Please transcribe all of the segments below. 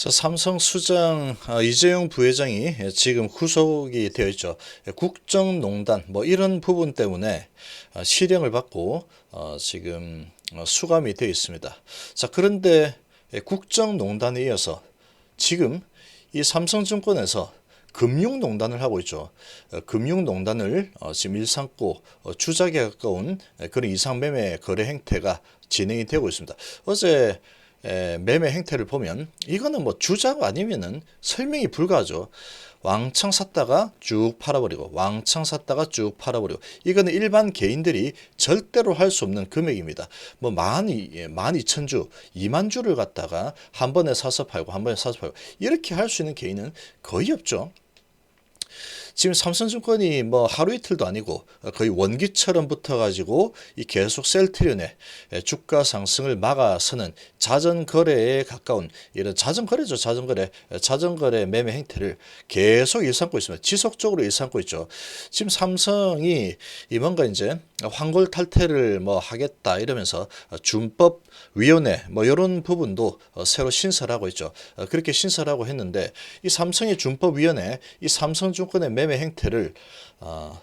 자, 삼성 수장 아, 이재용 부회장이 지금 구속이 되어 있죠. 국정농단 뭐 이런 부분 때문에 아, 실형을 받고 어, 지금 어, 수감이 되어 있습니다. 자, 그런데 국정농단에 이어서 지금 이 삼성증권에서 금융농단을 하고 있죠. 어, 금융농단을 어, 지금 일삼고 어, 주작에 가까운 그런 이상매매 거래 행태가 진행이 되고 있습니다. 어제 에, 매매 행태를 보면 이거는 뭐 주작 아니면은 설명이 불가하죠. 왕창 샀다가 쭉 팔아버리고 왕창 샀다가 쭉 팔아버리고 이거는 일반 개인들이 절대로 할 수 없는 금액입니다. 뭐만 만 이천 주, 이만 주를 갖다가 한 번에 사서 팔고 한 번에 사서 팔고 이렇게 할 수 있는 개인은 거의 없죠. 지금 삼성증권이 뭐 하루 이틀도 아니고 거의 원기처럼 붙어가지고 이 계속 셀트리온의 주가 상승을 막아서는 자전거래에 가까운 이런 자전거래죠 자전거래. 자전거래 매매 행태를 계속 일삼고 있습니다. 지속적으로 일삼고 있죠. 지금 삼성이 이 뭔가 이제 황골 탈퇴를 뭐 하겠다 이러면서 준법 위원회 뭐 이런 부분도 새로 신설하고 있죠. 그렇게 신설하고 했는데 이 삼성의 준법 위원회 이 삼성증권의 매매 행태를 어,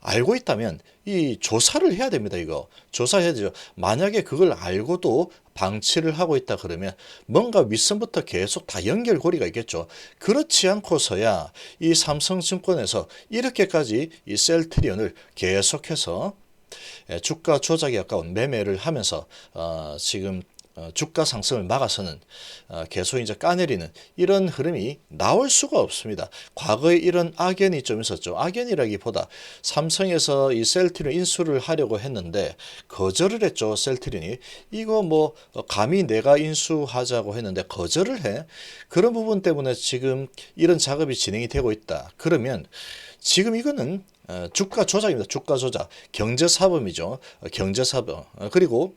알고 있다면 이 조사를 해야 됩니다. 이거 조사해야 되죠. 만약에 그걸 알고도 방치를 하고 있다 그러면 뭔가 윗선부터 계속 다 연결고리가 있겠죠. 그렇지 않고서야 이 삼성증권에서 이렇게까지 이 셀트리온을 계속해서 주가 조작에 가까운 매매를 하면서 어, 지금 어, 주가 상승을 막아서는 어, 계속 이제 까내리는 이런 흐름이 나올 수가 없습니다. 과거에 이런 악연이 좀 있었죠. 악연이라기보다 삼성에서 이 셀트린 인수를 하려고 했는데 거절을 했죠. 셀트린이 이거 뭐 어, 감히 내가 인수하자고 했는데 거절을 해. 그런 부분 때문에 지금 이런 작업이 진행이 되고 있다. 그러면 지금 이거는 주가 조작입니다. 주가 조작. 경제 사범이죠. 경제 사범. 그리고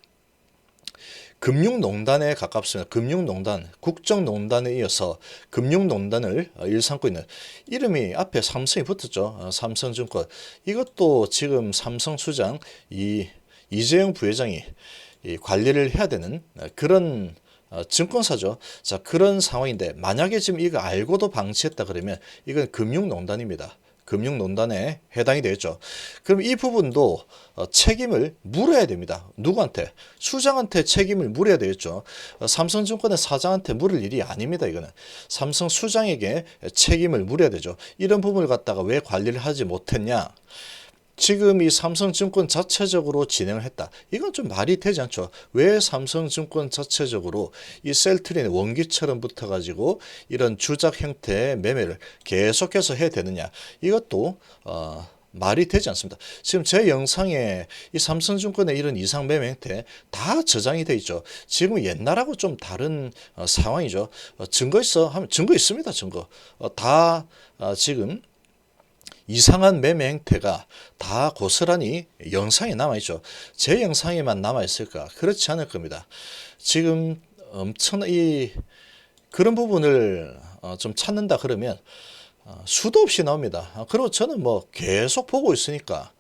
금융농단에 가깝습니다. 금융농단, 국정농단에 이어서 금융농단을 일삼고 있는 이름이 앞에 삼성이 붙었죠. 어, 삼성증권. 이것도 지금 삼성 수장 이 이재용 부회장이 관리를 해야 되는 그런 어, 증권사죠. 자, 그런 상황인데 만약에 지금 이거 알고도 방치했다 그러면 이건 금융농단입니다. 금융논단에 해당이 되겠죠. 그럼 이 부분도 어, 책임을 물어야 됩니다. 누구한테? 수장한테 책임을 물어야 되겠죠. 어, 삼성증권의 사장한테 물을 일이 아닙니다. 이거는 삼성 수장에게 책임을 물어야 되죠. 이런 부분을 갖다가 왜 관리를 하지 못했냐? 지금 이 삼성증권 자체적으로 진행을 했다. 이건 좀 말이 되지 않죠. 왜 삼성증권 자체적으로 이 셀트린의 원기처럼 붙어가지고 이런 주작 형태의 매매를 계속해서 해야 되느냐. 이것도 어, 말이 되지 않습니다. 지금 제 영상에 이 삼성증권의 이런 이상 매매 형태 다 저장이 돼 있죠. 지금 옛날하고 좀 다른 어, 상황이죠. 어, 증거 있어 하면 증거 있습니다. 증거 어, 다 어, 지금 이상한 매매 행태가 다 고스란히 영상에 남아있죠. 제 영상에만 남아있을까? 그렇지 않을 겁니다. 지금 엄청 이 그런 부분을 어, 좀 찾는다 그러면 어, 수도 없이 나옵니다. 그리고 저는 뭐 계속 보고 있으니까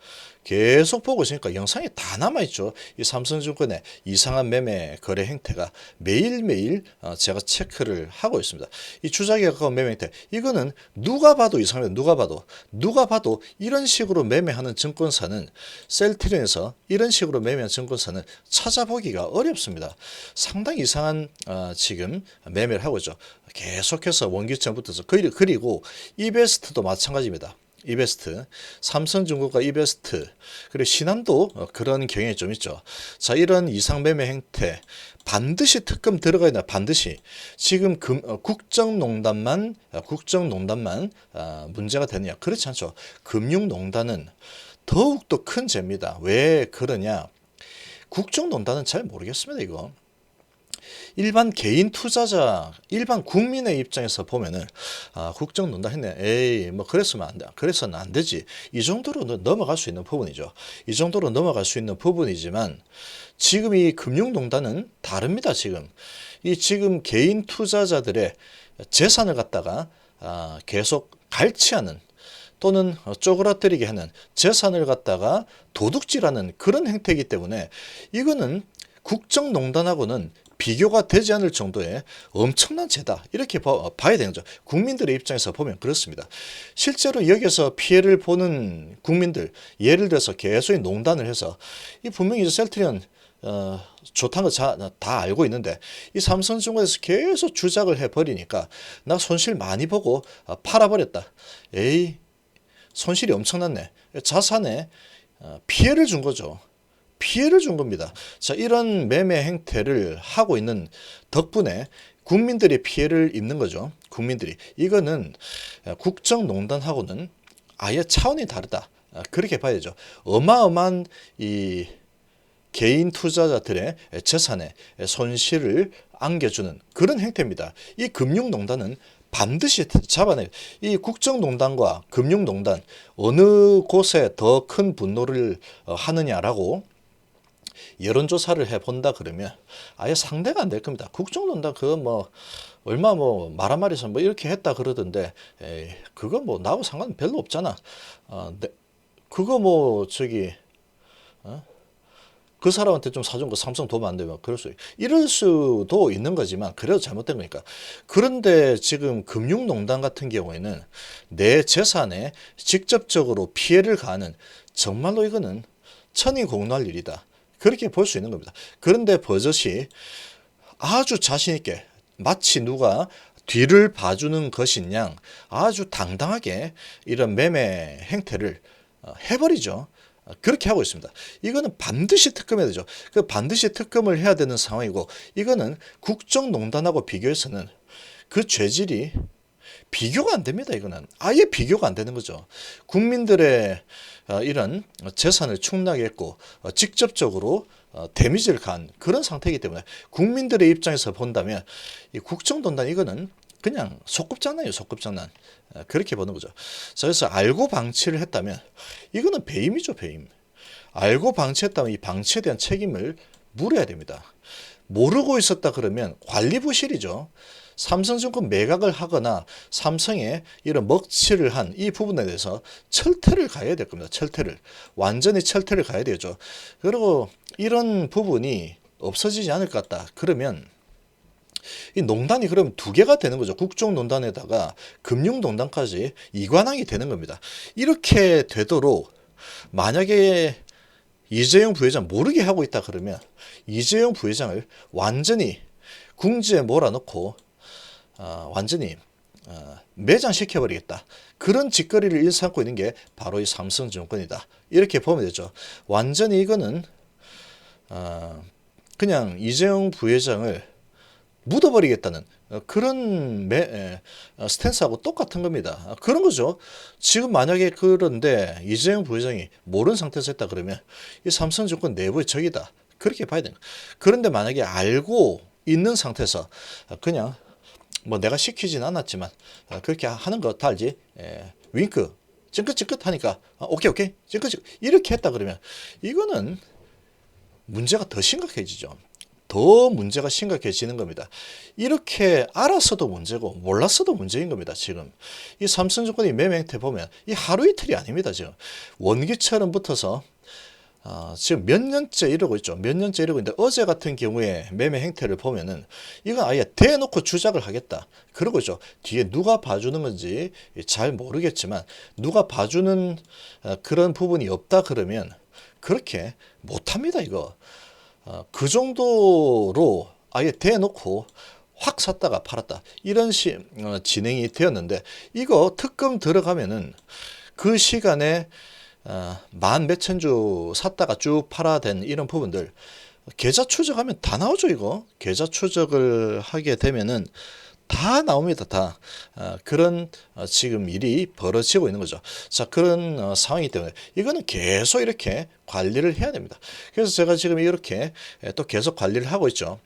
계속 보고 있으니까 영상이 다 남아있죠. 이 삼성증권의 이상한 매매 거래 행태가 매일매일 어, 제가 체크를 하고 있습니다. 이 주작에 가까운 매매 행태, 이거는 누가 봐도 이상합니다. 누가 봐도. 누가 봐도 이런 식으로 매매하는 증권사는 셀트리에서 이런 식으로 매매하는 증권사는 찾아보기가 어렵습니다. 상당히 이상한 어, 지금 매매를 하고 있죠. 계속해서 원기점부터서 그리고 이베스트도 마찬가지입니다. 이베스트, 삼성중공과 이베스트, 그리고 신한도 어, 그런 경향이 좀 있죠. 자, 이런 이상 매매 행태 반드시 특검 들어가야 된다. 반드시 지금 금, 어, 국정농단만 어, 국정농단만 어, 문제가 되느냐? 그렇지 않죠. 금융농단은 더욱 더 큰 죄입니다. 왜 그러냐? 국정농단은 잘 모르겠습니다. 이거. 일반 개인 투자자, 일반 국민의 입장에서 보면은 아, 국정농단 했네. 에이, 뭐 그랬으면 안 돼. 그래서는 안 되지. 이 정도로 넘어갈 수 있는 부분이죠. 이 정도로 넘어갈 수 있는 부분이지만 지금 이 금융농단은 다릅니다. 지금 이 지금 개인 투자자들의 재산을 갖다가 아, 계속 갈취하는 또는 쪼그라뜨리게 하는 재산을 갖다가 도둑질하는 그런 행태이기 때문에 이거는 국정농단하고는 비교가 되지 않을 정도의 엄청난 죄다 이렇게 봐, 봐야 되는 거죠. 국민들의 입장에서 보면 그렇습니다. 실제로 여기서 피해를 보는 국민들 예를 들어서 계속 농단을 해서 이 분명히 셀트리온 어, 좋다는 거 다 알고 있는데 이 삼성중공에서 계속 주작을 해버리니까 나 손실 많이 보고 어, 팔아버렸다. 에이 손실이 엄청났네. 자산에 어, 피해를 준 거죠. 피해를 준 겁니다. 자, 이런 매매 행태를 하고 있는 덕분에 국민들이 피해를 입는 거죠. 국민들이. 이거는 국정농단하고는 아예 차원이 다르다. 아, 그렇게 봐야죠. 어마어마한 이 개인 투자자들의 재산에 손실을 안겨주는 그런 행태입니다. 이 금융농단은 반드시 잡아내. 이 국정농단과 금융농단 어느 곳에 더 큰 분노를 어, 하느냐라고 여론조사를 해본다 그러면 아예 상대가 안 될 겁니다. 국정농단 그거 뭐 얼마 뭐말 한마디서 뭐 이렇게 했다 그러던데 에이, 그거 뭐 나하고 상관 별로 없잖아. 어, 네, 그거 뭐 저기 어? 그 사람한테 좀 사준 거 삼성 도움 안 되면 그럴 수 이럴 수도 있는 거지만 그래도 잘못된 거니까 그런데 지금 금융농단 같은 경우에는 내 재산에 직접적으로 피해를 가하는 정말로 이거는 천이 공노할 일이다 그렇게 볼 수 있는 겁니다 그런데 버젓이 아주 자신 있게 마치 누가 뒤를 봐주는 것인 양 아주 당당하게 이런 매매 행태를 어, 해버리죠. 그렇게 하고 있습니다. 이거는 반드시 특검해야 되죠. 그 반드시 특검을 해야 되는 상황이고 이거는 국정농단하고 비교해서는 그 죄질이 비교가 안 됩니다. 이거는 아예 비교가 안 되는 거죠. 국민들의 어, 이런 재산을 충나게 했고 어, 직접적으로 어, 데미지를 간 그런 상태이기 때문에 국민들의 입장에서 본다면 이 국정농단 이거는 그냥 소꿉장난이에요, 소꿉장난. 그렇게 보는 거죠. 그래서 알고 방치를 했다면 이거는 배임이죠, 배임. 알고 방치했다면 이 방치에 대한 책임을 물어야 됩니다. 모르고 있었다 그러면 관리 부실이죠. 삼성증권 매각을 하거나 삼성에 이런 먹칠을 한 이 부분에 대해서 철퇴를 가야 될 겁니다. 철퇴를. 완전히 철퇴를 가야 되죠. 그리고 이런 부분이 없어지지 않을 것 같다. 그러면 이 농단이 그럼 두 개가 되는 거죠. 국정농단에다가 금융농단까지 이관왕이 되는 겁니다. 이렇게 되도록 만약에 이재용 부회장 모르게 하고 있다 그러면 이재용 부회장을 완전히 궁지에 몰아넣고 어, 완전히 어, 매장시켜버리겠다. 그런 짓거리를 일삼고 있는 게 바로 이 삼성증권이다. 이렇게 보면 되죠. 완전히 이거는 어, 그냥 이재용 부회장을 묻어버리겠다는 어, 그런 매, 에, 어, 스탠스하고 똑같은 겁니다. 아, 그런 거죠. 지금 만약에 그런데 이재용 부회장이 모르는 상태에서 했다 그러면 이 삼성증권 내부의 적이다. 그렇게 봐야 되는 그런데 만약에 알고 있는 상태에서 그냥 뭐 내가 시키진 않았지만 어, 그렇게 하는 거 다 알지? 에, 윙크 찡긋찡긋 하니까 오케이 오케이 찡긋찡긋 이렇게 했다 그러면 이거는 문제가 더 심각해지죠. 더 문제가 심각해지는 겁니다. 이렇게 알았어도 문제고 몰랐어도 문제인 겁니다. 지금 이 삼성증권이 매매 행태 보면 이 하루 이틀이 아닙니다. 지금 원기처럼 붙어서 어, 지금 몇 년째 이러고 있죠. 몇 년째 이러고 있는데 어제 같은 경우에 매매 행태를 보면은 이건 아예 대놓고 주작을 하겠다. 그러고 있죠. 뒤에 누가 봐주는 건지 잘 모르겠지만 누가 봐주는 어, 그런 부분이 없다 그러면 그렇게 못합니다. 이거. 어, 그 정도로 아예 대놓고 확 샀다가 팔았다 이런 시, 어, 진행이 되었는데 이거 특검 들어가면은 그 시간에 어, 만 몇천 주 샀다가 쭉 팔아된 이런 부분들 계좌 추적하면 다 나오죠 이거 계좌 추적을 하게 되면은 다 나옵니다. 다 어, 그런 어, 지금 일이 벌어지고 있는 거죠. 자 그런 어, 상황이기 때문에 이거는 계속 이렇게 관리를 해야 됩니다. 그래서 제가 지금 이렇게 또 계속 관리를 하고 있죠.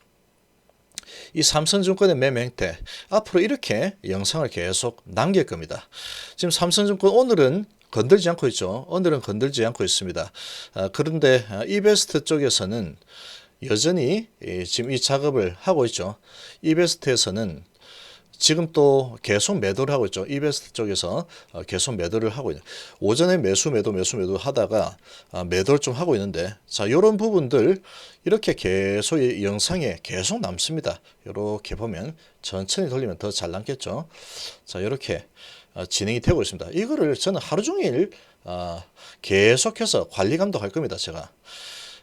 이 삼성증권의 매매 행태 앞으로 이렇게 영상을 계속 남길 겁니다. 지금 삼성증권 오늘은 건들지 않고 있죠. 오늘은 건들지 않고 있습니다. 그런데 이베스트 쪽에서는 여전히 지금 이 작업을 하고 있죠. 이베스트에서는 지금 또 계속 매도를 하고 있죠. 이베스트 쪽에서 어, 계속 매도를 하고 있는. 오전에 매수 매도 매수 매도 하다가 아, 매도를 좀 하고 있는데 자, 요런 부분들 이렇게 계속 이 영상에 계속 남습니다. 이렇게 보면 천천히 돌리면 더 잘 남겠죠. 자, 이렇게 어, 진행이 되고 있습니다. 이거를 저는 하루 종일 아, 계속해서 관리 감독할 겁니다. 제가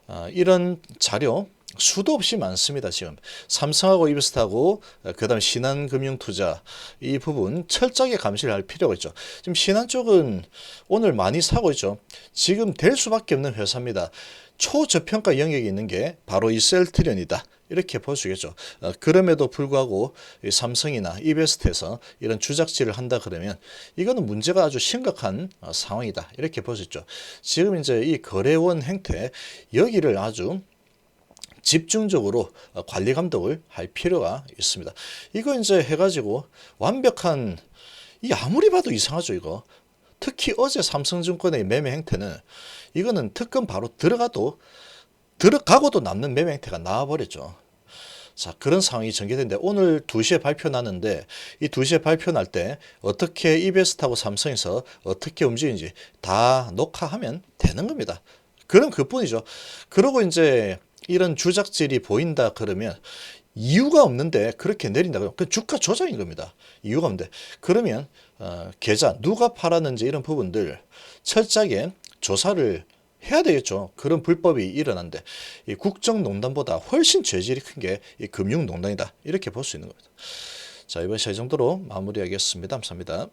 아, 이런 자료 수도 없이 많습니다. 지금 삼성하고 이베스트하고 어, 그다음 신한금융투자 이 부분 철저하게 감시를 할 필요가 있죠. 지금 신한 쪽은 오늘 많이 사고 있죠. 지금 될 수밖에 없는 회사입니다. 초저평가 영역이 있는 게 바로 이 셀트리온이다. 이렇게 있겠죠. 어, 그럼에도 불구하고 이 삼성이나 이베스트에서 이런 주작질을 한다 그러면 이거는 문제가 아주 심각한 어, 상황이다. 이렇게 볼 수 있죠. 지금 이제 이 거래원 행태 여기를 아주 집중적으로 어, 관리 감독을 할 필요가 있습니다. 이거 이제 해가지고 완벽한 이 아무리 봐도 이상하죠 이거. 특히 어제 삼성증권의 매매 행태는 이거는 특검 바로 들어가도 들어가고도 남는 매매 행태가 나와버렸죠. 자, 그런 상황이 전개되는데 오늘 2시에 발표 나는데 이 2시에 발표 날 때 어떻게 이베스트하고 삼성에서 어떻게 움직이는지 다 녹화하면 되는 겁니다. 그럼 그뿐이죠. 그러고 이제 이런 주작질이 보인다 그러면 이유가 없는데 그렇게 내린다 그러면 그 주가 조작인 겁니다. 이유가 없는데 그러면 어, 계좌 누가 팔았는지 이런 부분들 철저하게 조사를 해야 되겠죠. 그런 불법이 일어난데 이 국정농단보다 훨씬 죄질이 큰 게 이 금융농단이다. 이렇게 볼 수 있는 겁니다. 자 이번 시간 이 정도로 마무리하겠습니다. 감사합니다.